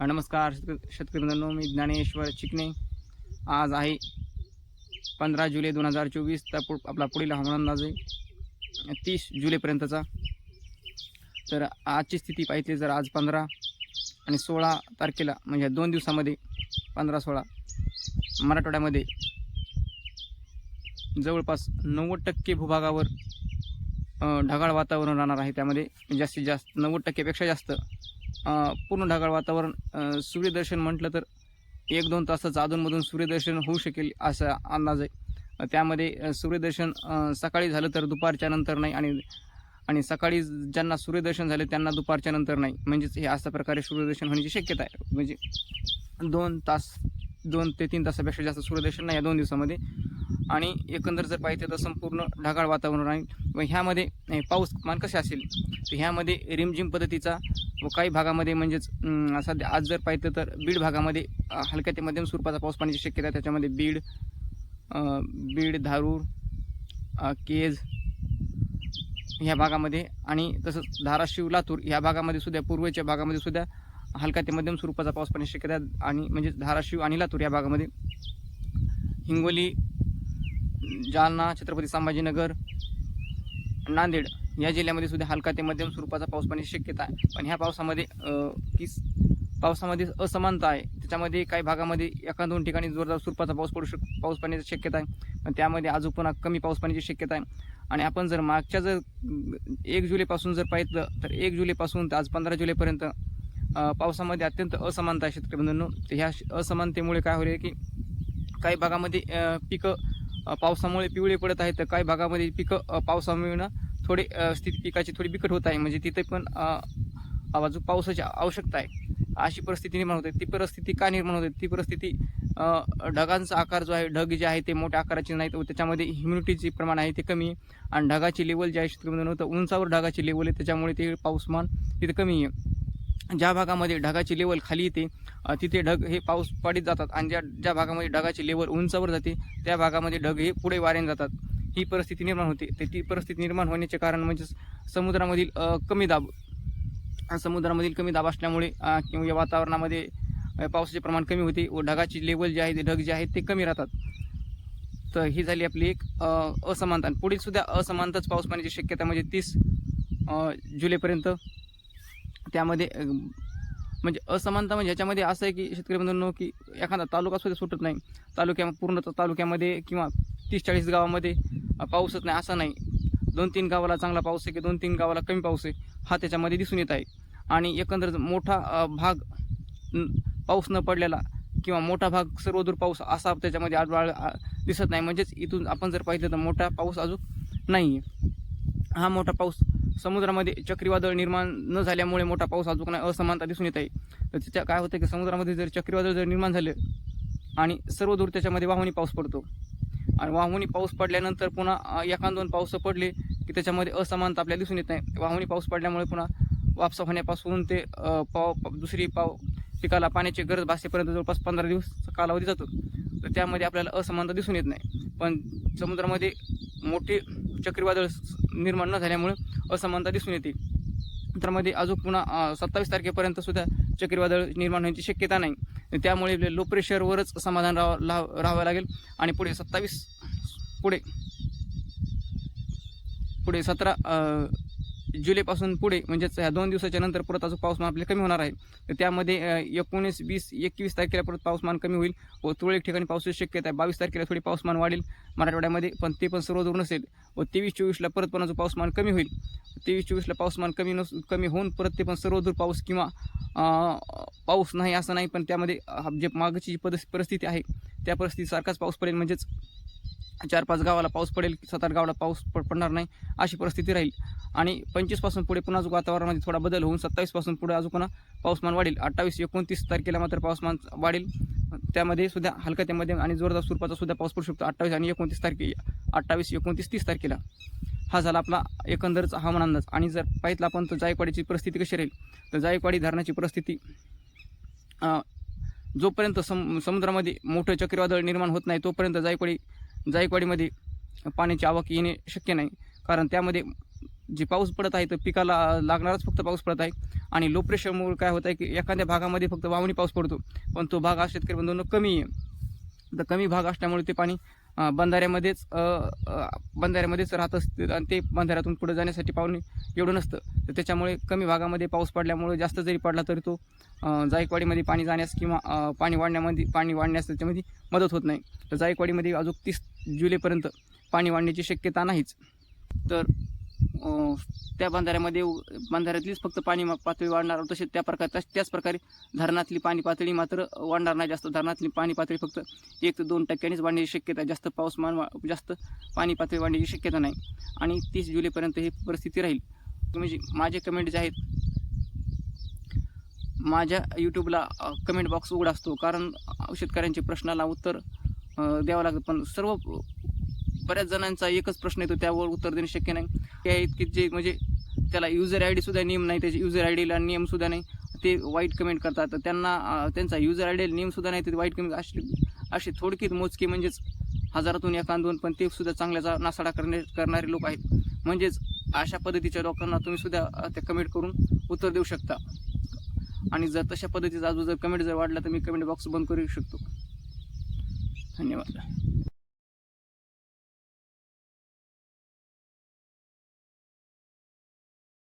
नमस्कार शेतकरी शेतकरी मित्रांनो मी ज्ञानेश्वर चिकणे आज आहे पंधरा जुलै दोन हजार चोवीस तर पु आपला पुढील हवामान अंदाज आहे तीस जुलैपर्यंतचा. तर आजची स्थिती पाहिजे जर आज पंधरा आणि सोळा तारखेला म्हणजे दोन दिवसामध्ये पंधरा सोळा मराठवाड्यामध्ये जवळपास नव्वद टक्के भूभागावर ढगाळ वातावरण राहणार आहे. त्यामध्ये जास्तीत जास्त नव्वद टक्केपेक्षा जास्त पूर्ण ढगाळ वातावरण सूर्यदर्शन म्हटलं तर एक दोन तासाचं अधूनमधून सूर्यदर्शन होऊ शकेल असा अंदाज आहे. त्यामध्ये सूर्यदर्शन सकाळी झालं तर दुपारच्या नंतर नाही आणि आणि सकाळी ज्यांना सूर्यदर्शन झाले त्यांना दुपारच्या नंतर नाही. म्हणजेच हे अशा प्रकारे सूर्यदर्शन होण्याची शक्यता आहे. म्हणजे दोन तास दोन ते तीन तासापेक्षा जास्त सूर्यदर्शन नाही या दोन दिवसामध्ये. आणि एकंदर जर पाहिजे तर संपूर्ण ढगाळ वातावरण आहे. व ह्यामध्ये पाऊस पाऊसमान कसे असेल? तर ह्यामध्ये रिमझिम पद्धतीचा व काही भागामध्ये म्हणजेच सध्या आज जर पाहिजे तर बीड भागामध्ये हलक्या ते मध्यम स्वरूपाचा पाऊस पाण्याची शक्यता आहे. त्याच्यामध्ये बीड बीड धारूर केज ह्या भागामध्ये आणि तसंच धाराशिव लातूर ह्या भागामध्ये सुद्धा पूर्वेच्या भागामध्ये सुद्धा हलका ते मध्यम स्वरूपाचा पाऊस पाण्याची शक्यता आणि म्हणजे धाराशिव आणि लातूर या भागामध्ये हिंगोली जालना छत्रपती संभाजीनगर नांदेड या जिल्ह्यामध्ये सुद्धा हलका ते मध्यम स्वरूपाचा पाऊस पाण्याची शक्यता आहे. पण ह्या पावसामध्ये की पावसामध्ये असमानता आहे. त्याच्यामध्ये काही भागामध्ये एका दोन ठिकाणी जोरदार स्वरूपाचा पाऊस पडू शक पाऊस पाण्याची शक्यता आहे. पण त्यामध्ये अजून पुन्हा कमी पाऊस पाण्याची शक्यता आहे. आणि आपण जर मागच्या जर एक जुलैपासून जर पाहिलं तर एक जुलैपासून तर आज पंधरा जुलैपर्यंत पावसामध्ये अत्यंत असमानता आहे शेतकरी बंधूंनो. तर ह्या श- असमानतेमुळे काय होईल की काही भागामध्ये पिकं पावसामुळे पिवळे पडत आहेत तर काही भागामध्ये पिकं पावसामुळे थोडी स्थिती पिकाची थोडी बिकट होत आहे. म्हणजे तिथे पण बाजू पावसाची आवश्यकता आहे. अशी परिस्थिती निर्माण होते. ती परिस्थिती का निर्माण होते? ती परिस्थिती ढगांचा आकार जो आहे ढग जे आहे ते मोठ्या आकाराचे नाहीत व त्याच्यामध्ये ह्युमिडिटीचे प्रमाण आहे ते कमी आहे. आणि ढगाची लेवल जे आहे शेतकरी होतं उंचावर ढगाची लेवल आहे. त्याच्यामुळे ते पाऊसमान तिथे कमी आहे. ज्या भागामध्ये ढगाची लेवल खाली येते तिथे ढग हे पाऊस पडत जातात. आणि ज्या ज्या भागामध्ये ढगाची लेवल उंचावर जाते त्या भागामध्ये ढग हे पुढे वाऱ्याने जातात. ही परिस्थिती निर्माण होते. तर ती परिस्थिती निर्माण होण्याचे कारण म्हणजे समुद्रामधील कमी दाब समुद्रामधील कमी दाब असल्यामुळे किंवा या वातावरणामध्ये पावसाचे प्रमाण कमी होते व ढगाची लेवल जे आहे ते ढग जे आहेत ते कमी राहतात. तर ही झाली आपली एक असमानता. पुढील सुद्धा असमानताच पाऊस पाण्याची शक्यता म्हणजे तीस जुलैपर्यंत त्यामध्ये म्हणजे असमानता म्हणजे ह्याच्यामध्ये असं आहे की शेतकरी बंधूंनो की एखादा तालुका सुद्धा सुटत नाही. तालुक्या पूर्ण तालुक्यामध्ये किंवा तीस चाळीस गावामध्ये पाऊसच नाही असं नाही. दोन तीन गावाला चांगला पाऊस आहे की दोन तीन गावाला कमी पाऊस आहे हा त्याच्यामध्ये दिसून येत आहे. आणि एकंदर मोठा भाग पाऊस न पडलेला किंवा मोठा भाग सर्वदूर पाऊस असा त्याच्यामध्ये आढळ दिसत नाही. म्हणजेच इथून आपण जर पाहिलं तर मोठा पाऊस अजून नाही आहे हा मोठा पाऊस समुद्रामध्ये चक्रीवादळ निर्माण न झाल्यामुळे मोठा पाऊस अजून असमानता दिसून येत आहे. तर त्याच्या काय होतं की समुद्रामध्ये जर चक्रीवादळ जर निर्माण झालं आणि सर्व दूर त्याच्यामध्ये वाहुनी पाऊस पडतो. आणि वाहुनी पाऊस पडल्यानंतर पुन्हा एखाद दोन पाऊस पडले की त्याच्यामध्ये असमानता आपल्याला दिसून येत नाही. वाहुनी पाऊस पडल्यामुळे पुन्हा वापसा होण्यापासून ते पाव दुसरी पाव पिकाला पाण्याची गरज भासेपर्यंत जवळपास पंधरा दिवस कालावधी जातो. तर त्यामध्ये आपल्याला असमानता दिसून येत नाही. पण समुद्रामध्ये मोठे चक्रीवादळ निर्माण न झाल्यामुळे असमानता दिसून येते. त्यामध्ये अजून पुन्हा सत्तावीस तारखेपर्यंत सुद्धा चक्रीवादळ निर्माण होण्याची शक्यता नाही. त्यामुळे लो प्रेशरवरच समाधान राहावं लाव- राहावं लागेल. आणि पुढे सत्तावीस पुढे पुढे सतरा जुलैपासून पुढे म्हणजेच ह्या दोन दिवसाच्या नंतर परत अजून पाऊसमान आपले कमी होणार आहे. तर त्यामध्ये एकोणीस वीस एकवीस तारखेला परत पाऊसमान कमी होईल व तुरळक ठिकाणी पावसाची शक्यता आहे. बावीस तारखेला थोडी पाऊसमान वाढेल मराठवाड्यामध्ये पण ते पण सर्वदूर नसेल व तेवीस चोवीसला परत पण अजून पाऊसमान कमी होईल. तेवीस चोवीसला पाऊसमान कमी नस कमी होऊन परत ते पण सर्वदूर पाऊस किंवा पाऊस नाही असं नाही पण त्यामध्ये जे मागची जी पद परिस्थिती आहे त्या परिस्थितीसारखाच पाऊस पडेल. म्हणजेच चार पाच गावाला पाऊस पडेल सात आठ गावाला पाऊस पडणार नाही अशी परिस्थिती राहील. आणि पंचवीसपासून पुढे पुन्हा अजून वातावरणामध्ये थोडा बदल होऊन सत्तावीसपासून पुढे अजून पुन्हा पाऊसमान वाढेल. अठ्ठावीस एकोणतीस तारखेला मात्र पाऊसमान वाढेल. त्यामध्ये सुद्धा हलका ते मध्यम आणि जोरदार स्वरूपाचा सुद्धा पाऊस पडू शकतो. अठ्ठावीस आणि एकोणतीस तारखे अठ्ठावीस एकोणतीस तीस तारखेला. हा झाला आपला एकंदरच हवामान अंदाज. आणि जर पाहितलं आपण तर जायकवाडीची परिस्थिती कशी राहील? तर जायकवाडी धरणाची परिस्थिती जोपर्यंत सम समुद्रामध्ये मोठं चक्रीवादळ निर्माण होत नाही तोपर्यंत जायकवाडी जायकवाडीमध्ये पाण्याची आवक येणे शक्य नाही. कारण त्यामध्ये जे पाऊस पडत आहे तर पिकाला लागणारच फक्त पाऊस पडत आहे. आणि लो प्रेशरमुळे काय होत आहे की एखाद्या भागामध्ये फक्त वावणी पाऊस पडतो. पण तो भाग हा शेतकरी बंधूंनो कमी आहे. तर कमी भाग असल्यामुळे ते पाणी बंधाऱ्यामध्येच बंधाऱ्यामध्येच राहत असते आणि ते बंधाऱ्यातून पुढे जाण्यासाठी पाणी एवढं नसतं. तर त्याच्यामुळे कमी भागामध्ये पाऊस पडल्यामुळे जास्त जरी पडला तरी तो जायकवाडीमध्ये पाणी जाण्यास किंवा पाणी वाढण्यामध्ये पाणी वाढण्यास त्याच्यामध्ये मदत होत नाही. तर जायकवाडीमध्ये अजून तीस जुलैपर्यंत पाणी वाढण्याची शक्यता नाहीच. तर त्या बंधाऱ्यामध्ये बंधाऱ्यातलीच फक्त पाणी पातळी वाढणार तसेच त्या प्रकारे त्याच- त्याच प्रकारे धरणातली पाणी पातळी मात्र वाढणार नाही जास्त. धरणातली पाणी पातळी फक्त एक ते दोन टक्क्यांनीच वाढण्याची शक्यता जास्त पाऊसमान जास्त पाणी पातळी वाढण्याची शक्यता नाही. आणि तीस जुलैपर्यंत ही परिस्थिती राहील. म्हणजे माझे कमेंट जे आहेत माझ्या यूट्यूबला कमेंट बॉक्स उघडा असतो. कारण शेतकऱ्यांचे शेतकऱ्यांच्या प्रश्नाला उत्तर द्यावं लागतं. पण सर्व बऱ्याच जणांचा एकच प्रश्न येतो. त्यावर उत्तर देणे शक्य नाही. ते आहेत की जे म्हणजे त्याला युजर आय डीसुद्धा नियम नाही त्याचे युजर आय डीला नियमसुद्धा नाही. ते वाईट कमेंट करतात. तर त्यांना त्यांचा युजर आय डी नियमसुद्धा नाही ते वाईट कमेंट असे असे थोडकीत मोजके म्हणजेच हजारातून एखाद दोन पण ते सुद्धा चांगल्याचा नासाडा करणे करणारे लोक आहेत. म्हणजेच अशा पद्धतीच्या लोकांना तुम्ही सुद्धा त्या कमेंट करून उत्तर देऊ शकता. आणि जर तशा पद्धतीचा अजून जर कमेंट जर वाढला तर मी कमेंट बॉक्स बंद करू शकतो. धन्यवाद.